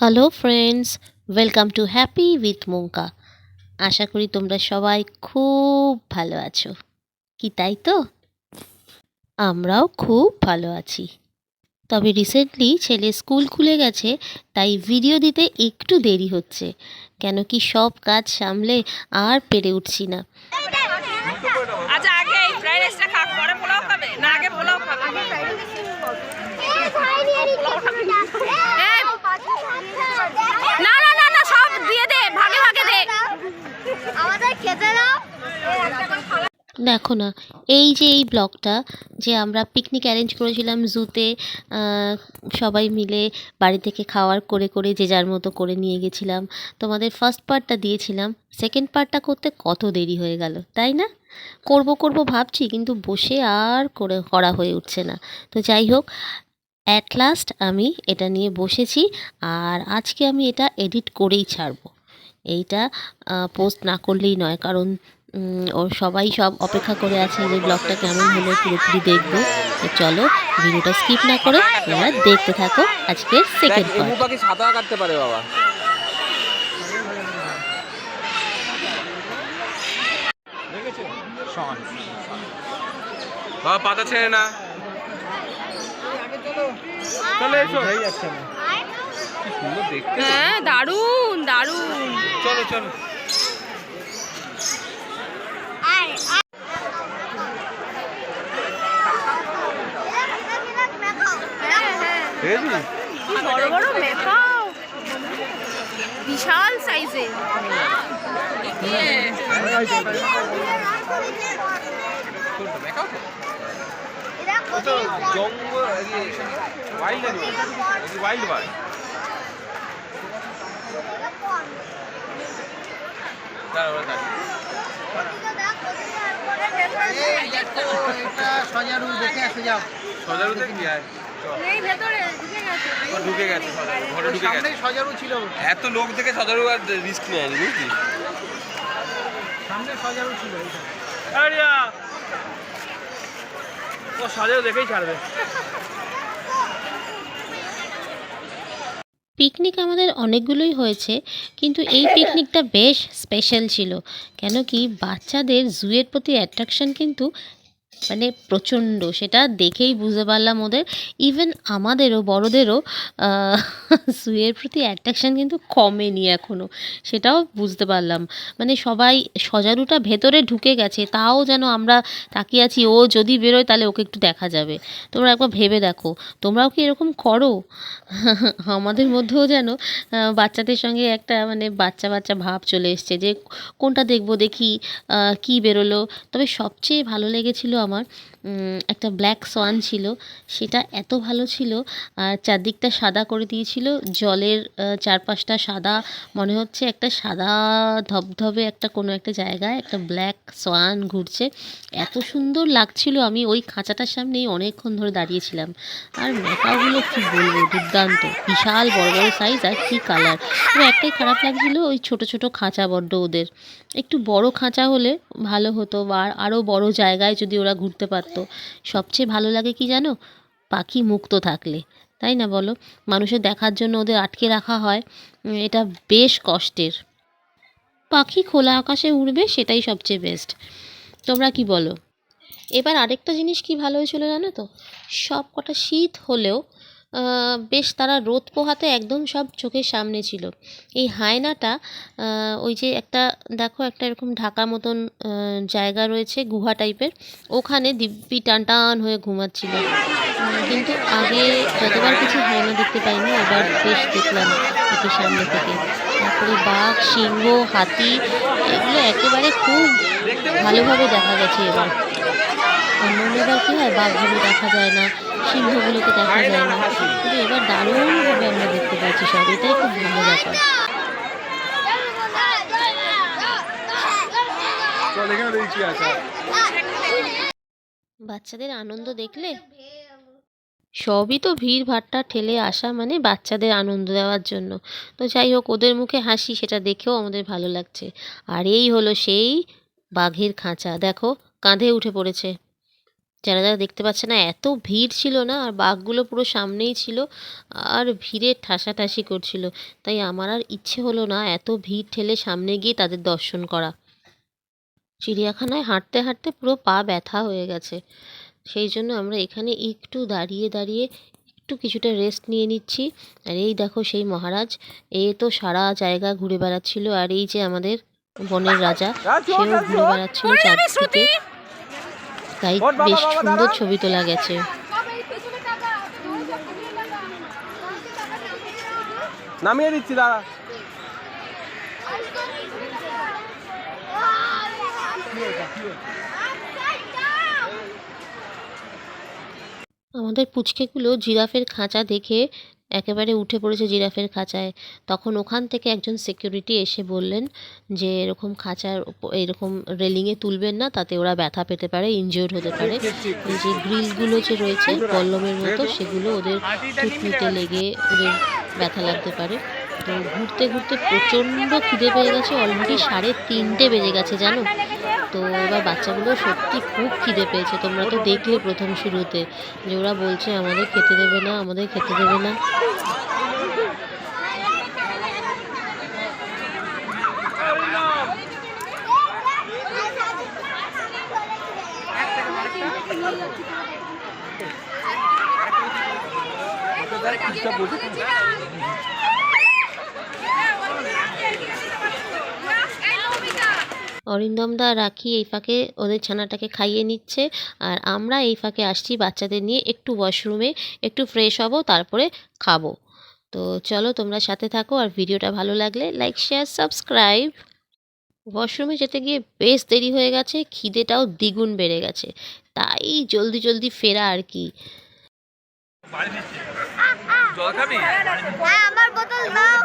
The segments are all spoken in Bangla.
Hello friends welcome to happy with Munka. আশা করি তোমরা সবাই খুব ভালো আছো। কি তাই তো? আমরাও খুব ভালো আছি। তবে রিসেন্টলি ছেলে স্কুল খুলে গেছে তাই ভিডিও দিতে একটু দেরি হচ্ছে। কেন কি সব কাজ সামলে আর পেরে উঠছি না। আচ্ছা আগে এই ফ্রাইড রাইসটা খা পরে পোলাও খাবে? না আগে পোলাও খাবে। এই, না না না না সব দিয়ে দে ভাগে ভাগে দে আমাদের খেতে দাও দেখো না, এই যে এই ব্লগটা যে আমরা পিকনিক অ্যারেঞ্জ করেছিলাম জুতে সবাই মিলে বাড়ি থেকে খাওয়ার করে করে যে যার মতো করে নিয়ে গেছিলাম। তোমাদের ফার্স্ট পার্টটা দিয়েছিলাম সেকেন্ড পার্টটা করতে কত দেরি হয়ে গেল, তাই না? করব করব ভাবছি, কিন্তু বসে আর করে করা হয়ে উঠছে না। তো যাই হোক অ্যাট লাস্ট আমি এটা নিয়ে বসেছি, আর আজকে আমি এটা এডিট করেই ছাড়বো। এইটা পোস্ট না করলেই নয়। কারণ উম, ও সবাই সব অপেক্ষা করে আছে যে ব্লগটা কেমন হলো পুরোপুরি দেখব। তো চলো ভিডিওটা স্কিপ না করে তোমরা দেখতে থাকো আজকে সেকেন্ড পাখি সাঁতার কাটতে পারে বাবা। বাবা পাতা ছেড়ে না। চলে এসো। কি সুন্দর দেখতে হ্যাঁ দারুণ দারুণ চলো চলো আর দেখেছি বড় বড় মেকাও বিশাল সাইজের কোনটা দেখাও তো ও তো জঙ্গল ওয়াইল্ড অ্যানিমাল ওয়াইল্ড চল। এই ভেতরে ঢুকে গেছে ঢুকে সজারু সজারু ছিল এত লোক থেকে সজারু আর রিস্ক নেয়নি বুঝলি সামনে সজারু ছিল ও সজারু দেখেই ছাড়বে পিকনিক আমাদের অনেকগুলোই হয়েছে, কিন্তু এই পিকনিকটা বেশ স্পেশাল ছিল। কেন কি বাচ্চাদের জুয়ের প্রতি অ্যাট্রাকশন কিন্তু মানে প্রচণ্ড, সেটা দেখেই বুঝতে পারলাম ওদের। ইভেন আমাদেরও, বড়দেরও জুয়ের প্রতি অ্যাট্রাকশন কিন্তু কমেনি এখনও সেটাও বুঝতে পারলাম। মানে সবাই সজারুটা ভেতরে ঢুকে গেছে, তাও যেন আমরা তাকিয়ে আছি, ও যদি বেরোয় তাহলে ওকে একটু দেখা যাবে। তোমরা একবার ভেবে দেখো, তোমরাও কি এরকম করো? আমাদের মধ্যেও যেন বাচ্চাদের সঙ্গে একটা মানে বাচ্চা বাচ্চা ভাব চলে এসছে যে, কোনটা দেখব, দেখি কি বেরোলো। তবে সবচেয়ে ভালো লেগেছিল আমার। একটা ব্ল্যাক সোয়ান ছিল। সেটা এত ভালো ছিল, আর চারদিকটা সাদা করে দিয়েছিল। জলের চারপাশটা সাদা। মনে হচ্ছে একটা সাদা ধবধবে একটা কোনো একটা জায়গায় একটা ব্ল্যাক সোয়ান ঘুরছে। এত সুন্দর লাগছিল, আমি ওই খাঁচাটার সামনেই অনেকক্ষণ ধরে দাঁড়িয়েছিলাম আর মেকাওগুলো কি বলব, দুর্দান্ত। বিশাল, বড় বড় সাইজ আর কি কালার তবে একটাই খারাপ লাগছিল, ওই ছোট ছোট খাঁচা বড্ড ওদের। একটু বড় খাঁচা হলে ভালো হতো, বা আরও বড় জায়গায় যদি ওরা ঘুরতে পারতো। সবচেয়ে ভালো লাগে কি জানো? পাখি মুক্ত থাকলে, তাই না বলো? মানুষের দেখার জন্য ওদের আটকে রাখা হয়। এটা বেশ কষ্টের। পাখি খোলা আকাশে উড়বে সেটাই সবচেয়ে বেস্ট তোমরা কি বলো? এবার আরেকটা জিনিস কি ভালো হয়েছিল জানো তো? সব কটা শীত হলেও বেশ তারা রোদ পোহাতে একদম সব চোখের সামনে ছিল। এই হায়নাটা ওই যে একটা, দেখো একটা এরকম ঢাকা মতন জায়গা রয়েছে গুহা টাইপের ওখানে দিব্যি টান টান হয়ে ঘুমাচ্ছিল। কিন্তু আগে যতবার কিছু হায়না দেখতে পাইনি, এবার বেশ দেখলাম একটু সামনে থেকে। তারপরে বাঘ, সিংহ, হাতি, এগুলো একেবারে খুব ভালোভাবে দেখা গেছে এবার। এবার কী হয়? বাঘগুলো দেখা যায় না সিংহগুলোকে দেখা যায় না। কিন্তু এবার দারুণভাবে আমরা দেখতে পাচ্ছি সব এটাই খুব ভালো ব্যাপার। বাচ্চাদের আনন্দ দেখলে? সবই তো ভিড় ভাট্টা ঠেলে আসা মানে বাচ্চাদের আনন্দ দেওয়ার জন্য। তো যাই হোক ওদের মুখে হাসি সেটা দেখেও আমাদের ভালো লাগছে। আর এই হলো সেই বাঘের খাঁচা। দেখো কাঁধে উঠে পড়েছে। যারা যারা দেখতে পাচ্ছে না এত ভিড় ছিল না আর বাঘগুলো পুরো সামনেই ছিল আর ভিড়ে ঠাসাঠাসি করছিল। তাই আমার আর ইচ্ছে হলো না এত ভিড় ঠেলে সামনে গিয়ে তাদের দর্শন করা। চিড়িয়াখানায় হাঁটতে হাঁটতে পুরো পা ব্যথা হয়ে গেছে। সেই জন্য আমরা এখানে একটু দাঁড়িয়ে দাঁড়িয়ে একটু কিছুটা রেস্ট নিয়ে নিচ্ছি। আর এই দেখো সেই মহারাজ এ তো সারা জায়গা ঘুরে বেড়াচ্ছিল আর এই যে আমাদের বনের রাজা সেও ঘুরে বেড়াচ্ছিল চারদিকে। তাই বেশ সুন্দর ছবি তোলা গেছে। নামিয়ে দিচ্ছি দাঁড়া। আমাদের পুচকেগুলো জিরাফের খাঁচা দেখে একেবারে উঠে পড়েছে জিরাফের খাঁচায়। তখন ওখান থেকে একজন সিকিউরিটি এসে বললেন যে, এরকম খাঁচার এরকম রেলিংয়ে তুলবেন না, তাতে ওরা ব্যথা পেতে পারে ইনজিওর হতে পারে। যে গ্রিলগুলো যে রয়েছে কলমের মতো, সেগুলো ওদের থুতনিতে লেগে ওদের ব্যথা লাগতে পারে। ঘুরতে ঘুরতে প্রচণ্ড খিদে পেয়ে গেছে অলরেডি সাড়ে তিনটে বেজে গেছে, জানো? তো এবার বাচ্চাগুলো সত্যি খুব খিদে পেয়েছে, তোমরা তো দেখলে প্রথম শুরুতে যে ওরা বলছে, আমাদের খেতে দেবে না, আমাদের খেতে দেবে না। অরিন্দম দা, রাখি এই ফাঁকে ওদের ছানাটাকে খাইয়ে নিচ্ছে। আর আমরা এই ফাঁকে আসছি বাচ্চাদের নিয়ে একটু ওয়াশরুমে একটু ফ্রেশ হব, তারপরে খাব। তো চলো তোমরা সাথে থাকো আর ভিডিওটা ভালো লাগলে লাইক শেয়ার সাবস্ক্রাইব ওয়াশরুমে যেতে গিয়ে বেশ দেরি হয়ে গেছে, খিদেটাও দ্বিগুণ বেড়ে গেছে। তাই জলদি জলদি ফেরা আর কি। জল খাবি? হ্যাঁ আমার বোতল দাও।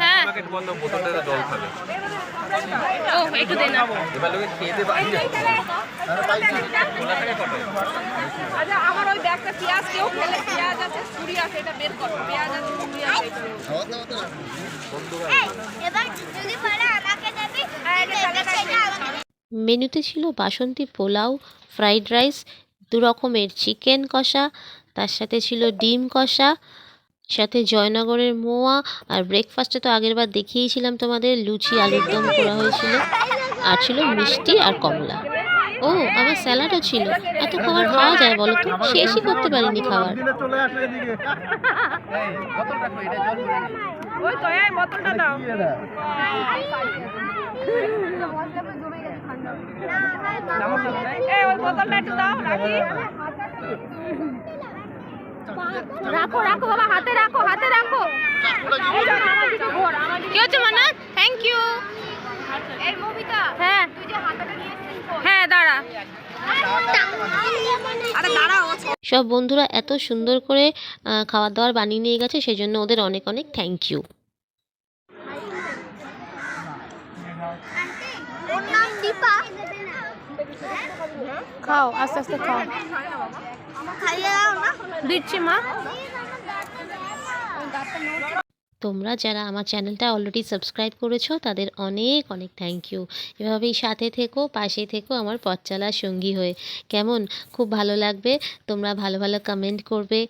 হ্যাঁ। আমাকে বন্ধ বোতলটা জল খাবে। ও একটু দে না। এবার লোকে খেয়ে দে আচ্ছা আমার ওই ব্যাগটা পেঁয়াজ কেউ খেলে পেঁয়াজ আছে ছুরি আছে এটা বের করো। পেঁয়াজ আছে ছুরি আছে এই, এবার যদি পারে আমাকে দিবি সেটা আমাকে মেনুতে ছিল বাসন্তী পোলাও ফ্রাইড রাইস দু রকমের চিকেন কষা তার সাথে ছিল ডিম কষা সাথে জয়নগরের মোয়া আর ব্রেকফাস্টে তো আগেরবার দেখিয়েছিলাম তোমাদের লুচি আলুর দম করা হয়েছিল। আর ছিল মিষ্টি আর কমলা। ও আবার স্যালাডও ছিল। এত খাবার খাওয়া যায় বলো তো? শেষই করতে পারিনি খাবার। বোতলটা দাও। এই বোতলটা একটু দাও রাখি। রাখো রাখো বাবা হাতে রাখো হাতে রাখো। কি হচ্ছে মানা থ্যাংক ইউ হ্যাঁ? হ্যাঁ দাঁড়া। সব বন্ধুরা এত সুন্দর করে খাবার দাবার বানিয়ে নিয়ে গেছে সেই জন্য ওদের অনেক অনেক থ্যাংক ইউ খাও আস্তে আস্তে খাও। দিচ্ছি, মা। তোমরা যারা আমার চ্যানেলটা অলরেডি সাবস্ক্রাইব করেছ, তাদের অনেক অনেক থ্যাংক ইউ এভাবেই সাথে থেকো, পাশে থেকো আমার পথ চলার সঙ্গী হয়ে। কেমন? খুব ভালো লাগবে। তোমরা ভালো ভালো কমেন্ট করবে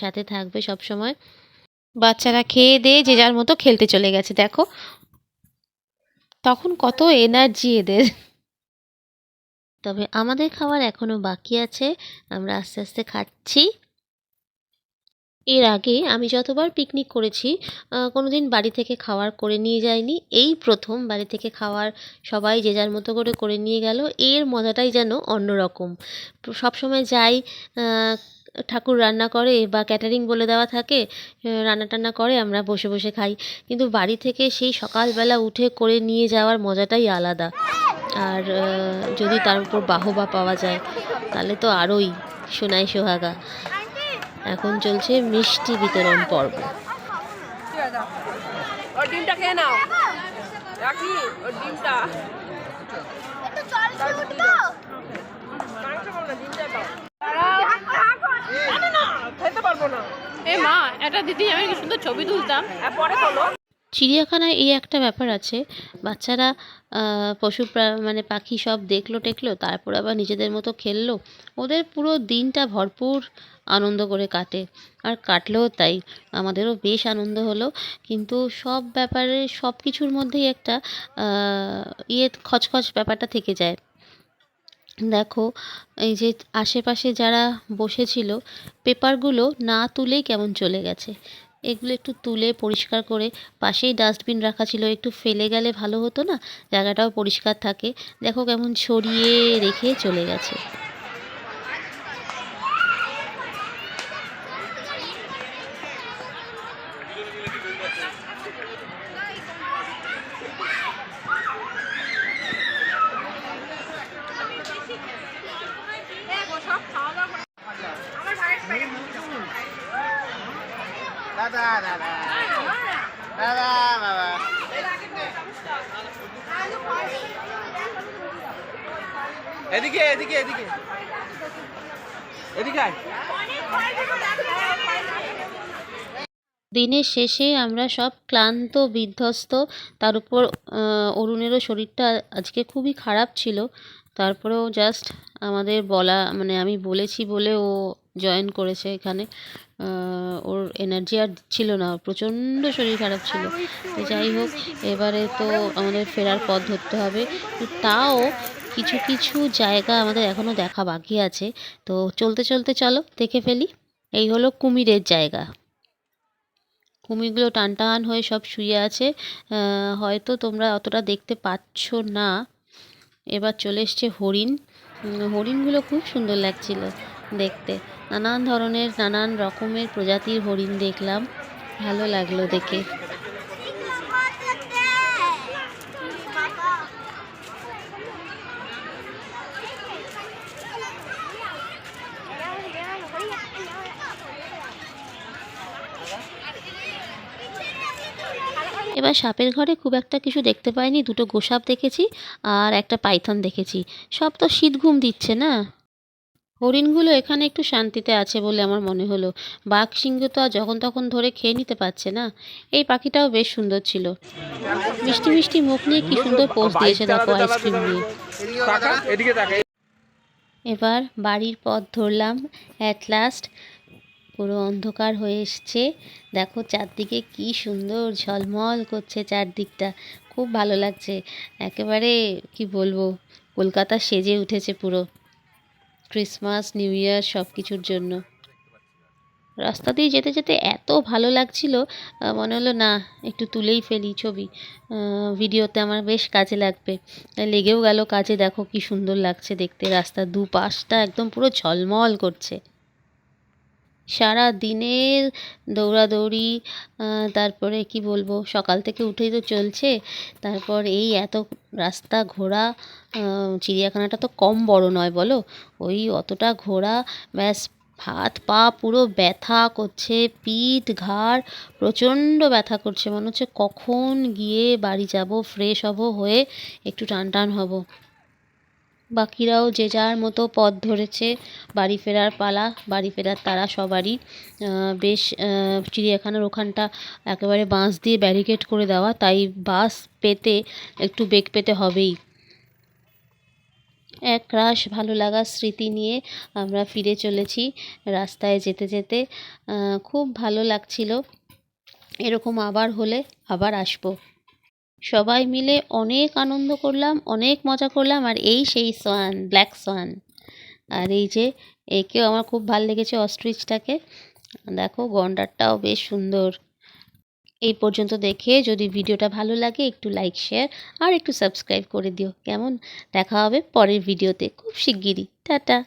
সাথে থাকবে সব সময় বাচ্চারা খেয়ে দিয়ে যে যার মতো খেলতে চলে গেছে, দেখো। তখন কত এনার্জি এদের। তবে আমাদের খাবার এখনও বাকি আছে। আমরা আস্তে আস্তে খাচ্ছি। এর আগে আমি যতবার পিকনিক করেছি কোনো দিন বাড়ি থেকে খাওয়ার করে নিয়ে যাইনি। এই প্রথম বাড়ি থেকে খাওয়ার সবাই যে যার মতো করে করে নিয়ে গেল, এর মজাটাই যেন অন্যরকম। সবসময় যাই ঠাকুর রান্না করে বা ক্যাটারিং বলে দেওয়া থাকে রান্না টান্না করে আমরা বসে বসে খাই। কিন্তু বাড়ি থেকে সেই সকালবেলা উঠে করে নিয়ে যাওয়ার মজাটাই আলাদা। আর যদি তার উপর বাহবা পাওয়া যায়, তাহলে তো আরোই, সোনাই সোহাগা। এখন চলছে মিষ্টি বিতরণ পর্ব। ডিমটা খেয়ে নাও। রাখি ওর ডিমটা। একটু জল খেয়ে উঠবো মাংস খাব না ডিমটা দাও খেতে পারব না। এ মা এটা দিদি আমি কি সুন্দর ছবি তুলতাম। পরে খোলো চিড়িয়াখানায় এই একটা ব্যাপার আছে। বাচ্চারা পশু মানে পাখি সব দেখল, টেকলো, তারপর আবার নিজেদের মতো খেললো। ওদের পুরো দিনটা ভরপুর আনন্দ করে কাটে। আর কাটলেও তাই, আমাদেরও বেশ আনন্দ হলো। কিন্তু সব ব্যাপারে, সব কিছুর মধ্যেই একটা ইয়ে খচখচ ব্যাপারটা থেকে যায়। দেখো, এই যে আশেপাশে যারা বসেছিল, পেপারগুলো না তুলেই কেমন চলে গেছে। এগুলো একটু তুলে পরিষ্কার করে পাশেই ডাস্টবিন রাখা ছিল, একটু ফেলে গেলে ভালো হতো না? জায়গাটাও পরিষ্কার থাকে। দেখো কেমন ছড়িয়ে রেখে চলে গেছে দেখো সব খাওয়া দাওয়া করে- আমার ভাইয়ের পেটে এদিকে এদিকে এদিকে। দিনের শেষে আমরা সব ক্লান্ত, বিধ্বস্ত, তার উপর অরুণেরও শরীরটা আজকে খুবই খারাপ ছিল। তারপরেও জাস্ট আমাদের বলা মানে আমি বলেছি বলে ও জয়েন করেছে এখানে। ওর এনার্জি আর ছিল না, প্রচণ্ড শরীর খারাপ ছিল। তো যাই হোক, এবারে তো আমাদের ফেরার পথ ধরতে হবে। তাও কিছু কিছু জায়গা আমাদের এখনও দেখা বাকি আছে। তো চলতে চলতে চলো, দেখে ফেলি। এই হলো কুমিরের জায়গা। কুমিরগুলো টান টান হয়ে সব শুয়ে আছে। হয়তো তোমরা অতটা দেখতে পাচ্ছ না। এবার চলে এসছে হরিণ। হরিণগুলো খুব সুন্দর লাগছিল দেখতে। নানান ধরনের, নানান রকমের প্রজাতির হরিণ দেখলাম। ভালো লাগল দেখে। এবার সাপের ঘরে খুব একটা কিছু দেখতে পাইনি, দুটো গোসাপ দেখেছি আর একটা পাইথন দেখেছি। সব তো শীত ঘুম দিচ্ছে না? হরিণগুলো এখানে একটু শান্তিতে আছে বলে আমার মনে হলো। বাঘ সিংহ তো আর যখন তখন ধরে খেয়ে নিতে পারছে না। এই পাখিটাও বেশ সুন্দর ছিল। মিষ্টি মিষ্টি মুখ নিয়ে কি সুন্দর পোস্ট দিয়েছে দেখো আইসক্রিম নিয়ে এবার বাড়ির পথ ধরলাম। অ্যাট লাস্ট পুরো অন্ধকার হয়ে এসছে। দেখো চারদিকে কি সুন্দর ঝলমল করছে চারদিকটা। খুব ভালো লাগছে। একেবারে কি বলব কলকাতা সেজে উঠেছে পুরো। ক্রিসমাস নিউ ইয়ার সব কিছুর জন্য। রাস্তা দিয়ে যেতে যেতে এত ভালো লাগছিল মনে হলো না, একটু তুলেই ফেলি ছবি। ভিডিওতে আমার বেশ কাজে লাগবে। লেগেও গেল কাজে, দেখো কি সুন্দর লাগছে দেখতে। রাস্তার দুপাশটা একদম পুরো ঝলমল করছে। সারা দিনের দৌড়াদৌড়ি তারপরে কি বলব, সকাল থেকে উঠেই তো চলছে। তারপর এই এত রাস্তা ঘোরা চিড়িয়াখানাটা তো কম বড় নয় বলো। ওই অতটা ঘোরা, ব্যাস হাত পা পুরো ব্যথা করছে, পিঠ ঘাড় প্রচণ্ড ব্যথা করছে। মনে হচ্ছে কখন গিয়ে বাড়ি যাব ফ্রেশ হব, হয়ে একটু টান টান হব। বাকিরাও যে যার মতো পথ ধরেছে, বাড়ি ফেরার পালা, বাড়ি ফেরার তারা সবারই। বেশ চিড়িয়াখানার ওখানটা একেবারে বাঁশ দিয়ে ব্যারিকেড করে দেওয়া, তাই বাস পেতে একটু বেগ পেতে হবেই। এক রাশ ভালো লাগার স্মৃতি নিয়ে আমরা ফিরে চলেছি রাস্তায় যেতে যেতে। খুব ভালো লাগছিল। এরকম আবার হলে আবার আসব। সবাই মিলে অনেক আনন্দ করলাম, অনেক মজা করলাম, আর এই সেই সোয়ান, ব্ল্যাক সোয়ান। আর এই যে, একেও আমার খুব ভালো লেগেছে অস্ট্রিচটাকে। দেখো, গন্ডারটাও বেশ সুন্দর। এই পর্যন্ত দেখে যদি ভিডিওটা ভালো লাগে, একটু লাইক শেয়ার আর একটু সাবস্ক্রাইব করে দিও। কেমন? দেখা হবে পরের ভিডিওতে খুব শিগগিরই। টাটা!